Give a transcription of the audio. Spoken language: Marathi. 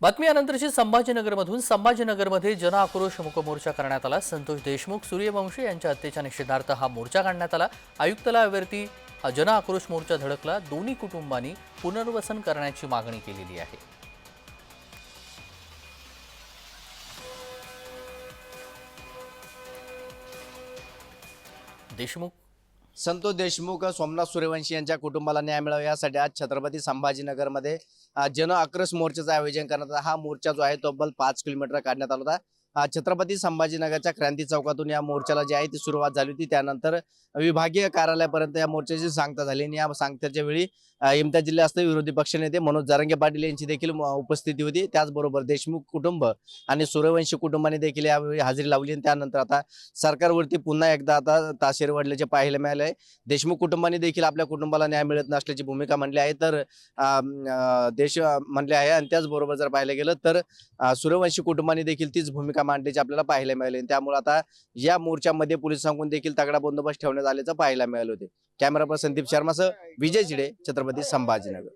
बातमी यानंतरची संभाजीनगरमधून संभाजीनगरमध्ये जन आक्रोश करण्यात आला. संतोष देशमुख सूर्यवंशी यांच्या हत्येच्या निषेधार्थ हा मोर्चा काढण्यात आला. आयुक्तालयावरती हा जन आक्रोश मोर्चा धडकला. दोन्ही कुटुंबांनी पुनर्वसन करण्याची मागणी केलेली आहे. देशमुख संतोष देशमुख सोमनाथ सूर्यवंशी यांच्या कुटुंबाला न्याय मिळावा. यासाठी आज छत्रपती संभाजीनगरमध्ये जन आक्रोश मोर्चाचं आयोजन करण्यात आलं. हा मोर्चा जो आहे तब्बल पाच किलोमीटर काढण्यात आला होता. छत्रपती संभाजीनगरच्या क्रांती चौकातून या मोर्चाला जी आहे ती सुरुवात झाली होती. त्यानंतर विभागीय कार्यालयापर्यंत या मोर्चाची सांगता झाली आणि या सांगत्याच्या वेळी इमत्या इम्तियाज जिल्हा विरोधी पक्षनेते मनोज जारंगे पाटील यांची देखील उपस्थिती होती. त्याचबरोबर देशमुख कुटुंब आणि सूर्यवंशी कुटुंबाने देखील यावेळी हजेरी लावली आणि त्यानंतर आता सरकारवरती पुन्हा एकदा आता ताशेर वाढल्याचे पाहायला मिळाले आहे देशमुख कुटुंबाने देखील आपल्या कुटुंबाला न्याय मिळत नसल्याची भूमिका म्हणली आहे तर देश म्हणले आहे. आणि त्याचबरोबर जर पाहायला गेलं तर सूर्यवंशी कुटुंबाने देखील तीच भूमिका मांडल्याची आपल्याला पाहायला मिळाली. त्यामुळे आता या मोर्चामध्ये पोलिसांकडून देखील तगडा बंदोबस्त ठेवण्यात आल्याचं पाहायला मिळालं होते. कॅमेरा पर्सन संदीप शर्मासह विजय चिडे छत्रपती संभाजीनगर.